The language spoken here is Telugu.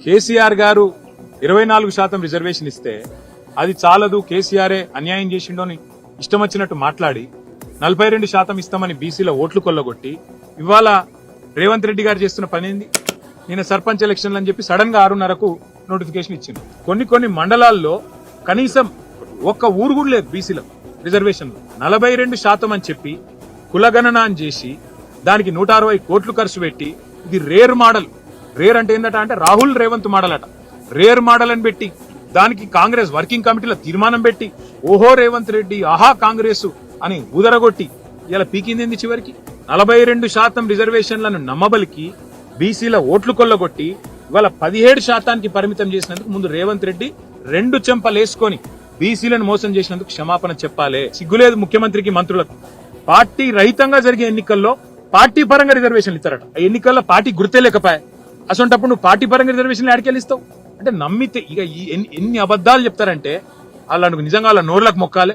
కేసీఆర్ గారు ఇరవై నాలుగు శాతం రిజర్వేషన్ ఇస్తే అది చాలదు కేసీఆరే అన్యాయం చేసిండో అని ఇష్టం వచ్చినట్టు మాట్లాడి నలభై రెండు శాతం ఇస్తామని బీసీల ఓట్లు కొల్లగొట్టి ఇవాళ రేవంత్ రెడ్డి గారు చేస్తున్న పని ఏంది? నేను సర్పంచ్ ఎలక్షన్లు అని చెప్పి సడన్గా ఆరున్నరకు నోటిఫికేషన్ ఇచ్చింది కొన్ని కొన్ని మండలాల్లో కనీసం ఒక్క ఊరు కూడా లేదు బీసీలో రిజర్వేషన్ నలభై రెండు శాతం అని చెప్పి కులగణన అని చేసి దానికి నూట అరవై కోట్లు ఖర్చు పెట్టి ఇది రేర్ మోడల్. రేర్ అంటే ఏంటంట అంటే రాహుల్ రేవంత్ మోడల్ అట రేర్ మోడల్ అని పెట్టి దానికి కాంగ్రెస్ వర్కింగ్ కమిటీలో తీర్మానం పెట్టి ఓహో రేవంత్ రెడ్డి ఆహా కాంగ్రెస్ అని ఉదరగొట్టి ఇలా పీకింది చివరికి? నలభై రెండు శాతం రిజర్వేషన్లను నమ్మబలికి బీసీల ఓట్లు కొల్లగొట్టి ఇవాళ పదిహేడు శాతానికి పరిమితం చేసినందుకు ముందు రేవంత్ రెడ్డి రెండు చెంపలేసుకొని బీసీలను మోసం చేసినందుకు క్షమాపణ చెప్పాలి. సిగ్గులేదు ముఖ్యమంత్రికి మంత్రులకు. పార్టీ రహితంగా జరిగే ఎన్నికల్లో పార్టీ పరంగా రిజర్వేషన్లు ఇస్తారట. ఆ ఎన్నికల్లో పార్టీ గుర్తే లేకపోయా? అసొంటప్పుడు నువ్వు పార్టీ పరంగా రిజర్వేషన్లు ఆడికెళ్ళిస్తావు అంటే నమ్మితే ఇక ఎన్ని- ఎన్ని అబద్ధాలు చెప్తారంటే వాళ్ళకు నిజంగా వాళ్ళ నోర్లకు మొక్కాలి.